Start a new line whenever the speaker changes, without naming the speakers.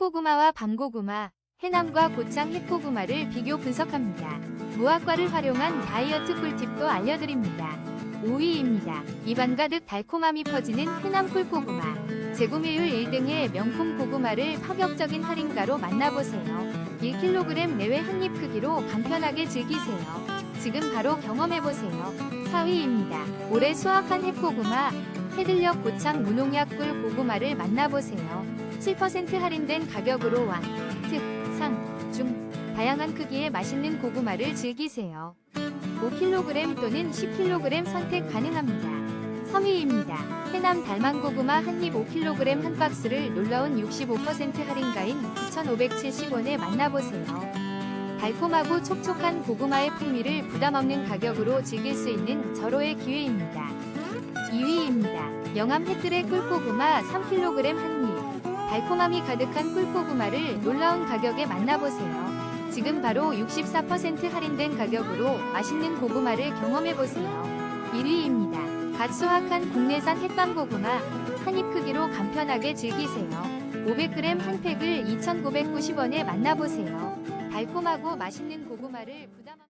꿀고구마와 밤고구마, 해남과 고창 햇고구마를 비교 분석합니다. 무화과를 활용한 다이어트 꿀팁도 알려드립니다. 5위입니다. 입안 가득 달콤함이 퍼지는 해남 꿀고구마. 재구매율 1등의 명품 고구마를 파격적인 할인가로 만나보세요. 1kg 내외 한입 크기로 간편하게 즐기세요. 지금 바로 경험해보세요. 4위입니다. 올해 수확한 햇고구마, 해들녘 고창 무농약 꿀 고구마를 만나보세요. 7% 할인된 가격으로 왕, 특, 상, 중, 다양한 크기의 맛있는 고구마를 즐기세요. 5kg 또는 10kg 선택 가능합니다. 3위입니다. 해남 달망고구마 한입 5kg 한 박스를 놀라운 65% 할인가인 9,570원에 만나보세요. 달콤하고 촉촉한 고구마의 풍미를 부담 없는 가격으로 즐길 수 있는 절호의 기회입니다. 2위입니다. 영암 햇들의 꿀고구마 3kg 한 입. 달콤함이 가득한 꿀고구마를 놀라운 가격에 만나보세요. 지금 바로 64% 할인된 가격으로 맛있는 고구마를 경험해보세요. 1위입니다. 갓 수확한 국내산 햇밤고구마 한입 크기로 간편하게 즐기세요. 500g 한 팩을 2,990원에 만나보세요. 달콤하고 맛있는 고구마를 부담 없